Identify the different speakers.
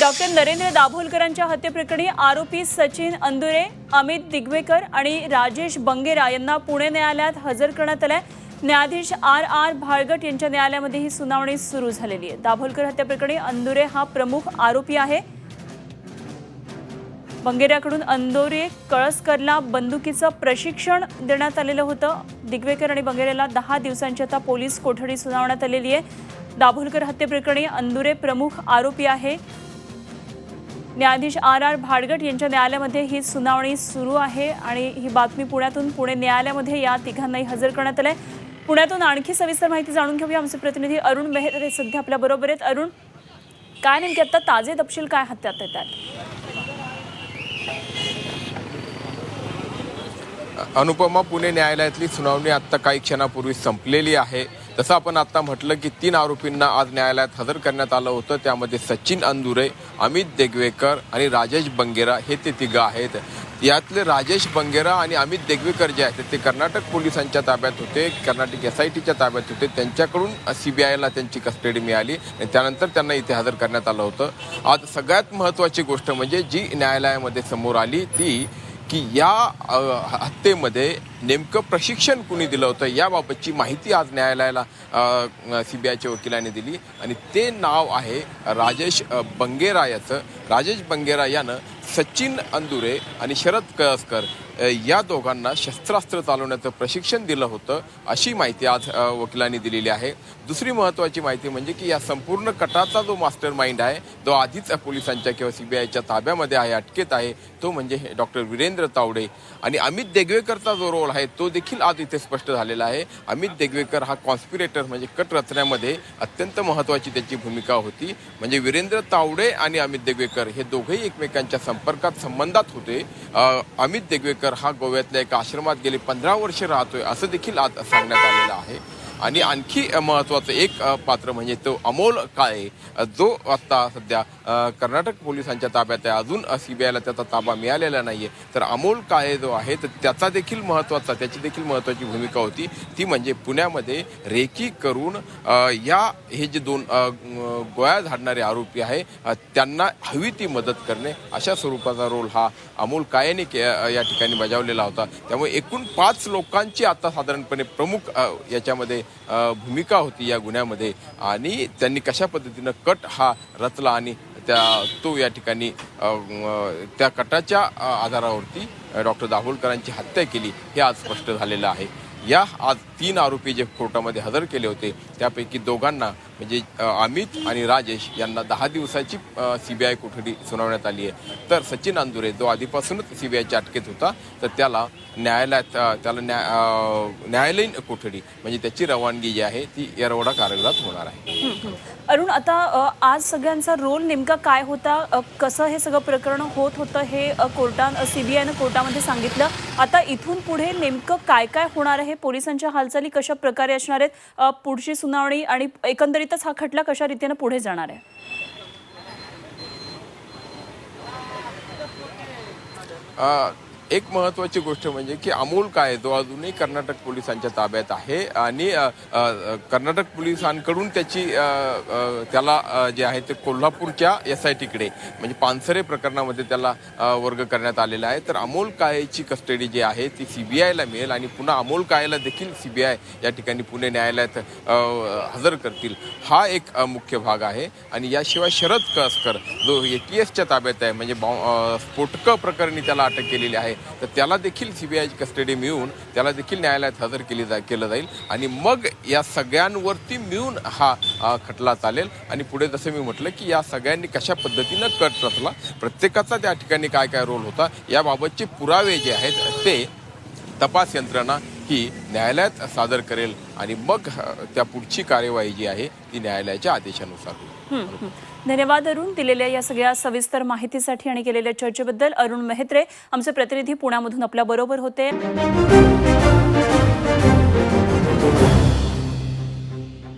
Speaker 1: Doctor Narendra दाभोलकरांच्या हत्येप्रकरणी आरोपी सचिन अंदुरे अमित दिग्वेकर आणि राजेश बंगेरा यांना पुणे न्यायालयात हजर करण्यात आलंय. न्यायाधीश आर आर भाळगट यांच्या न्यायालयामध्ये ही सुनावणी सुरू झालेली आहे. दाभोलकर हत्येप्रकरणी अंदुरे हा प्रमुख आरोपी आहे. बंगेऱ्याकडून अंदोरे कळसकरला बंदुकीचं प्रशिक्षण देण्यात आलेलं होतं. दिग्वेकर आणि बंगेऱ्याला दहा दिवसांची आता पोलीस कोठडी सुनावण्यात आलेली आहे. दाभोलकर हत्येप्रकरणी अंदुरे प्रमुख आरोपी आहे. न्यायाधीश आर आर भाडगट यांच्या न्यायालयामध्ये ही सुनावणी सुरू आहे आणि ही बातमी पुण्यातून पुणे न्यायालयामध्ये या तिघांनाही हजर करण्यात आलंय. पुण्यातून आणखी सविस्तर माहिती जाणून घेऊया. आमचे प्रतिनिधी अरुण मेहर हे सध्या आपल्या बरोबर आहेत. अरुण काय नेमके आता ताजे तपशील काय हातात येतात?
Speaker 2: अनुपमा पुणे न्यायालयातली सुनावणी आत्ता काही क्षणापूर्वी संपलेली आहे. जसं आपण आता म्हटलं की तीन आरोपींना आज न्यायालयात हजर करण्यात आलं होतं. त्यामध्ये सचिन अंदुरे अमित देगवेकर आणि राजेश बंगेरा हे ते तिघं आहेत. यातले राजेश बंगेरा आणि अमित देगवेकर जे आहेत ते कर्नाटक पोलिसांच्या ताब्यात होते कर्नाटक एस आय टीच्या ताब्यात होते. त्यांच्याकडून सी बी आयला त्यांची कस्टडी मिळाली आणि त्यानंतर त्यांना इथे हजर करण्यात आलं होतं. आज सगळ्यात महत्त्वाची गोष्ट म्हणजे जी न्यायालयामध्ये समोर आली ती की या हत्येमध्ये नेमकं प्रशिक्षण कुणी दिलं होतं याबाबतची माहिती आज न्यायालयाला सी बी आयच्या वकिलाने दिली. आणि ते नाव आहे राजेश बंगेरा याचं. राजेश बंगेरा यानं सचिन अंदुरे आणि शरद कळसकर या दोघांना शस्त्रास्त्र चालवण्याचं प्रशिक्षण दिलं होतं अशी माहिती आज वकिलांनी दिलेली आहे. दुसरी महत्त्वाची माहिती म्हणजे की या संपूर्ण कटाचा जो मास्टर माइंड आहे तो आधीच पोलिसांच्या किंवा सी बी आयच्या ताब्यामध्ये आहे अटकेत आहे तो म्हणजे डॉक्टर वीरेंद्र तावडे. आणि अमित देगवेकरचा जो रोल आहे तो देखील आज इथे स्पष्ट झालेला आहे. अमित देगवेकर हा कॉन्स्पिरेटर म्हणजे कट रचण्यामध्ये अत्यंत महत्त्वाची त्याची भूमिका होती. म्हणजे वीरेंद्र तावडे आणि अमित देगवेकर हे दोघेही एकमेकांच्या संपर्कात संबंधात होते. अमित देगवेकर हा गोव्यातल्या एका आश्रमात गेले पंधरा वर्ष राहतोय असं देखील आज सांगण्यात आलेलं आहे. आणि आणखी महत्त्वाचं एक पात्र म्हणजे तो अमोल काळे जो आता सध्या कर्नाटक पोलिसांच्या ताब्यात आहे. अजून सी बी आयला त्याचा ताबा मिळालेला नाहीये. तर अमोल काळे जो आहे तर त्याचा देखील महत्त्वाचा त्याची देखील महत्त्वाची भूमिका होती. ती म्हणजे पुण्यामध्ये रेकी करून या हे जे दोन गोळ्या झाडणारे आरोपी आहे त्यांना हवी ती मदत करणे अशा स्वरूपाचा रोल हा अमोल काळेने के या ठिकाणी बजावलेला होता. त्यामुळे एकूण पाच लोकांची आता साधारणपणे प्रमुख याच्यामध्ये भूमिका होती या गुन्ह्यामध्ये. आणि त्यांनी कशा पद्धतीनं कट हा रचला आणि त्या तो या ठिकाणी त्या कटाच्या आधारावरती डॉक्टर दाभोलकरांची हत्या केली हे आज स्पष्ट झालेलं आहे. या आज तीन आरोपी जे कोर्टामध्ये हजर केले होते त्यापैकी दोघांना म्हणजे अमित आणि राजेश यांना दहा दिवसाची सीबीआय कोठडी सुनावण्यात आली आहे. तर सचिन अंदुरे जो आधीपासूनच सीबीआयच्या अटकेत होता तर त्याला न्यायालयात त्याला न्या न्यायालयीन कोठडी म्हणजे त्याची रवानगी जी आहे ती येरवडा कारागृहात होणार आहे.
Speaker 1: अरुण आता आज सगळ्यांचा रोल नेमका काय होता? कसं हे सगळं प्रकरण होत होतं हे कोर्टान सीबीआयनं कोर्टामध्ये सांगितलं. आता इथून पुढे नेमकं काय काय होणार आहे? पोलिसांच्या हालचाली कशा प्रकारे असणार आहेत? पुढची सुनावणी आणि एकंदरीत एकंदरीतच हा खटला कशा रीतीनं पुढे जाणार आहे?
Speaker 2: अ, एक महत्वाची गोष्ट म्हणजे की अमोल काय जो अजूनही कर्नाटक पोलिसांच्या ताब्यात आहे आणि कर्नाटक पोलिसांकडून त्याची त्याला जे आहे ते कोल्हापूरच्या एस आय टीकडे म्हणजे पानसरे प्रकरणामध्ये त्याला वर्ग करण्यात आलेला आहे. तर अमोल काळेची कस्टडी जी आहे ती सीबीआयला मिळेल आणि पुन्हा अमोल काळेला देखील सीबीआय या ठिकाणी पुणे न्यायालयात हजर करतील. हा एक मुख्य भाग आहे. आणि याशिवाय शरद कसकर जो ए टी एसच्या ताब्यात आहे म्हणजे बॉ- स्फोटकं प्रकरणी त्याला अटक केलेली आहे. तर त्याला देखील सीबीआयची कस्टडी मिळून त्याला देखील न्यायालयात हजर केली जा केलं जाईल. आणि मग या सगळ्यांवरती मिळून हा खटला चालेल. आणि पुढे जसं मी म्हटलं की या सगळ्यांनी कशा पद्धतीनं कट रचला प्रत्येकाचा त्या ठिकाणी काय काय रोल होता याबाबतचे पुरावे जे आहेत ते तपास यंत्रणा ही न्यायालयात सादर करेल. आणि मग त्या पुढची कार्यवाही जी आहे ती न्यायालयाच्या आदेशानुसार होईल.
Speaker 1: धन्यवाद अरुण. दिलेल्या या सगळ्या सविस्तर माहितीसाठी आणि केलेल्या चर्चेबद्दल अरुण मेहत्रे आमचे प्रतिनिधी पुण्यामधून आपल्या बरोबर होते.